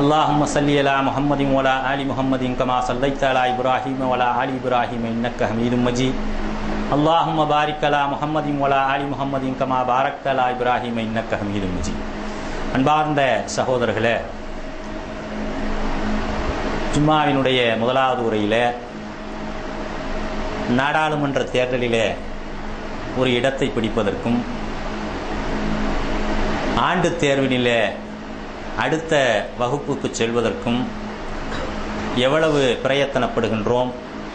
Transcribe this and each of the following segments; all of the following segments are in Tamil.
اللهم صل على محمد وعلى آل محمد كما صليت على إبراهيم وعلى آل إبراهيم إنك حميد مجيد اللهم بارك على محمد وعلى آل محمد كما باركت على إبراهيم إنك حميد مجيد அன்பார்ந்த சகோதரர்களே ஜும்மாவினுடைய முதலாவது உரையில நாடாளுமன்ற தேர்தலிலே ஒரு இடத்தை பிடிப்பதற்கும் ஆண்டு தேர்வினிலே அடுத்த வகுப்புக்கு செல்வதற்கும் எவ்வளவு பிரயத்தனப்படுகின்றோம்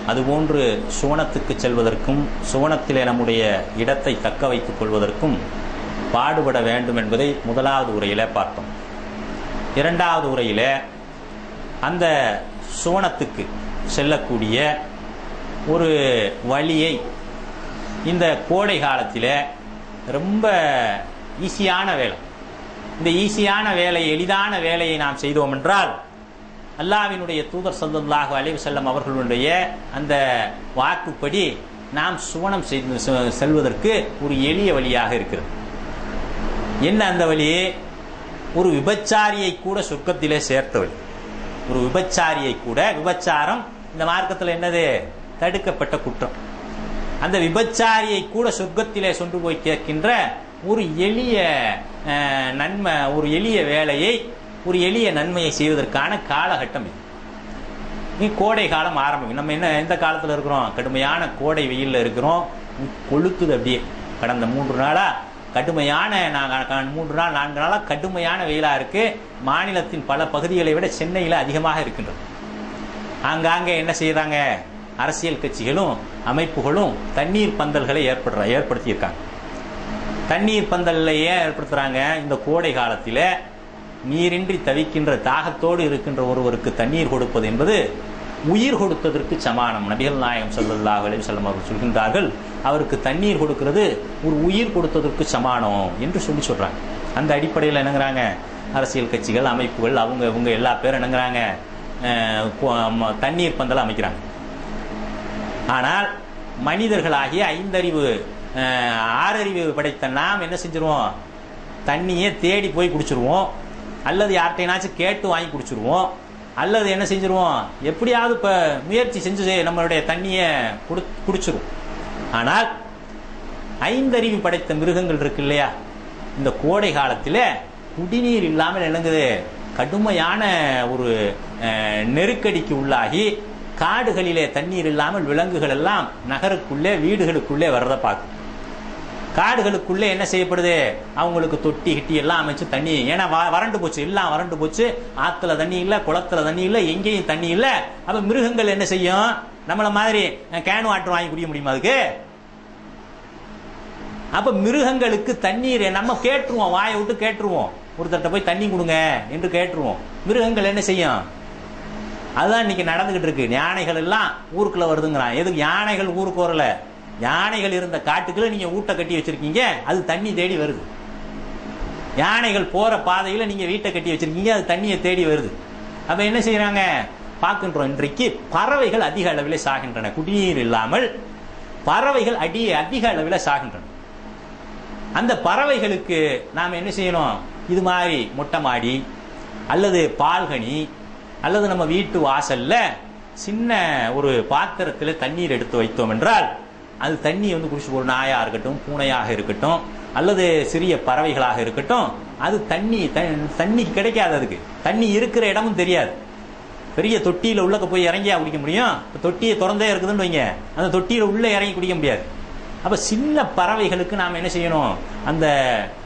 அதுபோன்று சுவனத்துக்கு செல்வதற்கும் சுவனத்திலே நம்முடைய இடத்தை தக்க வைத்துக் கொள்வதற்கும் பாடுபட வேண்டும் என்பதை முதலாவது உரையிலே பார்த்தோம். இரண்டாவது உரையிலே அந்த சுவனத்துக்கு செல்லக்கூடிய ஒரு வழியை இந்த கோடை காலத்தில் ரொம்ப ஈஸியான வேலை. இந்த ஈஸியான வேலை எளிதான வேலையை நாம் செய்தோம் என்றால் அல்லாவினுடைய தூதர் சல்லாஹு அலைவு செல்லம் அவர்களுடைய அந்த வாக்குப்படி நாம் சுவனம் செய்து செ- செல்வதற்கு ஒரு எளிய வழியாக இருக்கிறது. என்ன அந்த வழி? ஒரு விபச்சாரியை கூட சொர்க்கத்திலே சேர்த்த வழி. ஒரு விபச்சாரியை கூட விபச்சாரம் இந்த மார்க்கத்தில் என்னது? தடுக்கப்பட்ட குற்றம். அந்த விபச்சாரியை கூட சொர்க்கத்திலே சொன்று போய் கேட்கின்ற ஒரு எளிய நன்மை ஒரு எளிய வேலையை ஒரு எளிய நன்மையை செய்வதற்கான காலகட்டம் இது. நீ கோடை காலம் ஆரம்பம். நம்ம என்ன எந்த காலத்தில் இருக்கிறோம்? கடுமையான கோடை வெயிலில் இருக்கிறோம். கொளுத்துது அப்படியே. கடந்த மூன்று நாளாக கடுமையான நாங்கள் மூன்று நாள் நான்கு நாளாக கடுமையான வெயிலாக இருக்குது மாநிலத்தின் பல பகுதிகளை விட சென்னையில் அதிகமாக இருக்கின்றது. ஆங்காங்கே என்ன செய்கிறாங்க அரசியல் கட்சிகளும் அமைப்புகளும் தண்ணீர் பந்தல்களை ஏற்படுற ஏற்படுத்தியிருக்காங்க. தண்ணீர் பந்தல்லையே ஏன் இந்த கோடை காலத்தில் நீரின்றி தவிக்கின்ற தாகத்தோடு இருக்கின்ற ஒருவருக்கு தண்ணீர் கொடுப்பது என்பது உயிர் கொடுத்ததற்கு சமானம். நபிகள் நாயகம் ஸல்லல்லாஹு அலைஹி வஸல்லம் அவர்கள் சொல்கின்றார்கள் அவருக்கு தண்ணீர் கொடுக்கிறது ஒரு உயிர் கொடுத்ததற்கு சமானம் என்று சொல்லி சொல்கிறாங்க அந்த அடிப்படையில் என்னங்கிறாங்க அரசியல் கட்சிகள் அமைப்புகள் அவங்க இவங்க எல்லா பேரும் என்னங்கிறாங்க ம- தண்ணீர் பந்தல் அமைக்கிறாங்க. ஆனால் மனிதர்களாகிய ஐந்தறிவு ஆறறிவு படைத்த நாம் என்ன செஞ்சிருவோம்? தண்ணியை தேடி போய் குடிச்சிருவோம். அல்லது யார்கிட்டனாச்சும் கேட்டு வாங்கி குடிச்சிருவோம். அல்லது என்ன செஞ்சிருவோம்? எப்படியாவது இப்போ முயற்சி செஞ்சு நம்மளுடைய தண்ணியை குடு குடிச்சிருவோம். ஆனால் ஐந்தறிவு படைத்த மிருகங்கள் இருக்கு இல்லையா? இந்த கோடை காலத்தில் குடிநீர் இல்லாமல் இணங்குது கடுமையான ஒரு நெருக்கடிக்கு உள்ளாகி காடுகளிலே தண்ணீர் இல்லாமல் விலங்குகள் எல்லாம் நகருக்குள்ளே வீடுகளுக்குள்ளே வர்றதை பார்க்கும். காடுகளுக்குள்ளே என்ன செய்யப்படுது? அவங்களுக்கு தொட்டி கிட்டி எல்லாம் அமைச்சு தண்ணி. ஏன்னா வ- வறண்டு போச்சு. எல்லாம் வறண்டு போச்சு. ஆத்துல தண்ணி இல்லை குளத்துல தண்ணி இல்ல எங்கேயும் தண்ணி இல்ல. அப்ப மிருகங்கள் என்ன செய்யும்? நம்மள மாதிரி கேன் வாட்டர் வாங்கி குடிக்க முடியுமா அதுக்கு? அப்ப மிருகங்களுக்கு தண்ணீர் நம்ம கேட்டுருவோம். வாயை விட்டு கேட்டுருவோம். ஒருத்தர்ட்ட போய் தண்ணி கொடுங்க என்று கேட்டுருவோம். மிருகங்கள் என்ன செய்யும்? அதுதான் இன்னைக்கு நடந்துகிட்டு இருக்கு. யானைகள் எல்லாம் ஊருக்குள்ள வருதுங்கிறான். எதுக்கு? யானைகள் ஊருக்கு வரல. யானைகள் இருந்த காட்டுக்குள்ள நீங்க ஊட்ட கட்டி வச்சிருக்கீங்க அது தண்ணி தேடி வருது. யானைகள் போற பாதையில நீங்க வீட்டை கட்டி வச்சிருக்கீங்க அது தண்ணியை தேடி வருது. அப்ப என்ன செய்யறாங்க பார்க்கின்றோம். இன்றைக்கு பறவைகள் அதிக அளவில் சாகின்றன. குடிநீர் இல்லாமல் பறவைகள் அடி அதிக அளவில் சாகின்றன. அந்த பறவைகளுக்கு நாம் என்ன செய்யணும்? இது மாதிரி மொட்டை மாடி அல்லது பால்கனி அல்லது நம்ம வீட்டு வாசல்ல சின்ன ஒரு பாத்திரத்தில் தண்ணீர் எடுத்து வைத்தோம் என்றால் அது தண்ணி வந்து குடிச்சு ஒரு நாயாக இருக்கட்டும் பூனையாக இருக்கட்டும் அல்லது சிறிய பறவைகளாக இருக்கட்டும் அது தண்ணி த- தண்ணி கிடைக்காது அதுக்கு. தண்ணி இருக்கிற இடமும் தெரியாது. பெரிய தொட்டியில் உள்ளக்க போய் இறங்கியா குடிக்க முடியும்? இப்போ தொட்டியை திறந்தே இருக்குதுன்னு வைங்க. அந்த தொட்டியில் உள்ளே இறங்கி குடிக்க முடியாது. அப்போ சின்ன பறவைகளுக்கு நாம் என்ன செய்யணும்? அந்த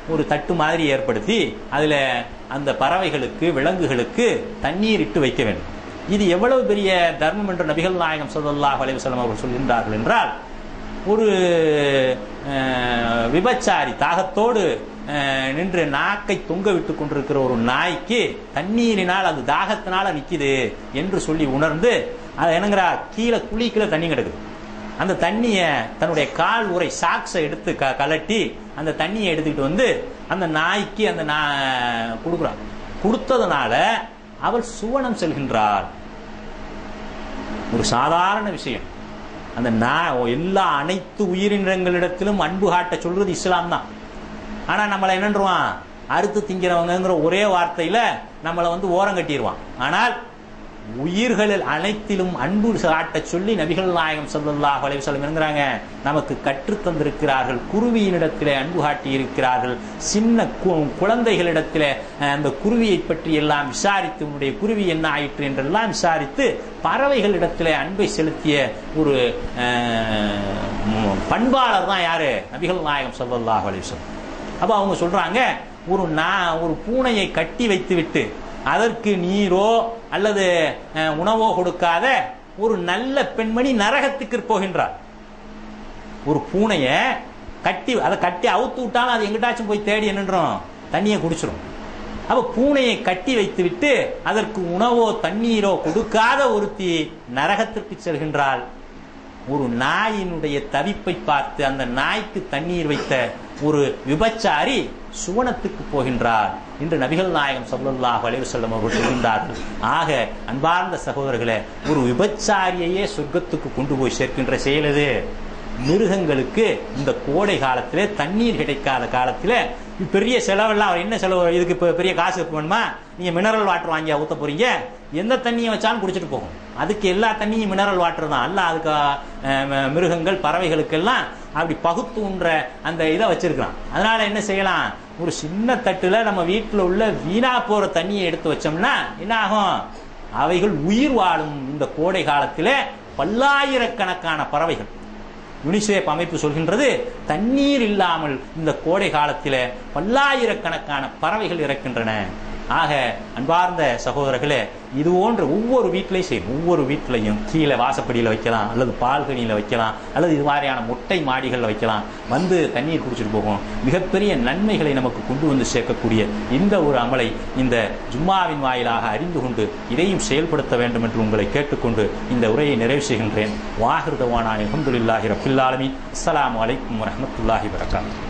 ஒரு தட்டு மாதிரி ஏற்படுத்தி அதில் அந்த பறவைகளுக்கு விலங்குகளுக்கு தண்ணீர் இட்டு வைக்க வேண்டும். இது எவ்வளவு பெரிய தர்மம் என்று நபிகள் நாயகம் ஸல்லல்லாஹு அலைஹி அவர்கள் சொல்கின்றார்கள் என்றால் ஒரு விபச்சாரி தாகத்தோடு நின்று நாக்கை தொங்க விட்டு கொண்டிருக்கிற ஒரு நாய்க்கு தண்ணீரினால் அது தாகத்தினால நிற்கிது என்று சொல்லி உணர்ந்து அதை என்னங்கிறா கீழே குழிக்குள்ள தண்ணி கிடக்குது. அந்த தண்ணியை தன்னுடைய கால் உரை சாக்ஸை எடுத்து க கலட்டி அந்த தண்ணியை எடுத்துக்கிட்டு வந்து அந்த நாய்க்கு அந்த நா கொடுக்குறான். கொடுத்ததுனால அவள் சுவனம் செல்கின்றாள். ஒரு சாதாரண விஷயம். அந்த நான் எல்லா அனைத்து உயிரினங்களிடத்திலும் அன்பு காட்ட சொல்றது இஸ்லாம் தான். ஆனால் நம்மளை என்னன்றுவான்? அறுத்து திங்கிறவங்கங்கிற ஒரே வார்த்தையில் நம்மளை வந்து ஓரம் கட்டிடுவான் ஆனால் உயிர்களில் அனைத்திலும் அன்பு காட்டச் சொல்லி நபிகள் நாயகம் ஸல்லல்லாஹு அலைஹி வஸல்லம் என்கிறாங்க. நமக்கு கற்றுத் தந்திருக்கிறார்கள். குருவியினிடத்திலே அன்பு காட்டி இருக்கிறார்கள் சின்ன கு- குழந்தைகளிடத்திலே அந்த குருவியை பற்றி எல்லாம் விசாரித்து உன்னுடைய குருவி என்ன ஆயிற்று என்றெல்லாம் விசாரித்து பறவைகளிடத்திலே அன்பை செலுத்திய ஒரு பண்பாளர் தான் யாரு? நபிகள் நாயகம் ஸல்லல்லாஹு அலைஹி அப்போ அவங்க சொல்றாங்க ஒரு நான் ஒரு பூனையை கட்டி வைத்து விட்டு அதற்கு நீரோ அல்லது உணவோ கொடுக்காத ஒரு நல்ல பெண்மணி நரகத்துக்கு போகின்றார் ஒரு பூனைய கட்டி அதை கட்டி அவுத்து விட்டாலும் அது எங்கிட்டாச்சும் போய் தேடி என்னன்றோம் தண்ணியை குடிச்சிரும். அப்ப பூனையை கட்டி வைத்து விட்டு அதற்கு உணவோ தண்ணீரோ கொடுக்காத ஒருத்தி நரகத்திற்கு செல்கின்றாள். ஒரு நாயினுடைய தவிப்பை பார்த்து அந்த நாய்க்கு தண்ணீர் வைத்த ஒரு விபச்சாரி சுவனத்துக்கு போகின்றார் என்று நபிகள் நாயகம் ஸல்லல்லாஹு அலைஹி வஸல்லம் அவர்கள் சொல்கின்றார்கள். ஆக அன்பார்ந்த சகோதரர்களே ஒரு விபச்சாரியையே சொர்க்கத்துக்கு கொண்டு போய் சேர்க்கின்ற செயல் இது மிருகங்களுக்கு இந்த கோடை காலத்தில் தண்ணீர் கிடைக்காத காலத்தில் பெரிய செலவெல்லாம் அவர் என்ன செலவு இதுக்கு இப்போ பெரிய காசு வேணுமா? நீங்கள் மினரல் வாட்டர் வாங்கி ஊற்ற போகிறீங்க எந்த தண்ணியை வச்சாலும் குடிச்சிட்டு போகும். அதுக்கு எல்லா தண்ணியும் மினரல் வாட்டர் தான். அல்ல அதுக்கு மிருகங்கள் பறவைகளுக்கெல்லாம் அப்படி பகுத்துன்ற அந்த இதை வச்சிருக்கிறான். அதனால என்ன செய்யலாம்? ஒரு சின்ன தட்டில் நம்ம வீட்டில் உள்ள வீணா போகிற தண்ணியை எடுத்து வச்சோம்னா என்ன ஆகும்? அவைகள் உயிர் வாழும் இந்த கோடை காலத்தில் பல்லாயிரக்கணக்கான பறவைகள். யுனிசெஃப் அமைப்பு சொல்கின்றது தண்ணீர் இல்லாமல் இந்த கோடை காலத்தில் பல்லாயிரக்கணக்கான பறவைகள் இறக்கின்றன. ஆக அன்பார்ந்த சகோதரர்களே இது போன்ற ஒவ்வொரு வீட்டிலையும் செய்யும் ஒவ்வொரு வீட்டிலையும் கீழே வாசப்படியில் வைக்கலாம் அல்லது பால்கனியில் வைக்கலாம் அல்லது இது மாதிரியான மொட்டை மாடிகளில் வைக்கலாம். வந்து தண்ணீர் குடிச்சிட்டு போகும் மிகப்பெரிய நன்மைகளை நமக்கு கொண்டு வந்து சேர்க்கக்கூடிய இந்த ஒரு அமலை இந்த ஜும்மாவின் வாயிலாக அறிந்து கொண்டு இதையும் செயல்படுத்த வேண்டும் என்று உங்களை கேட்டுக்கொண்டு இந்த உரையை நிறைவு செய்கின்றேன். வாகிருதவானான் அல்ஹம்துலில்லாஹி ரப்பில் அஸ்லாம் வலைக்கம் வரமத்துல்லாஹி வரகாத்து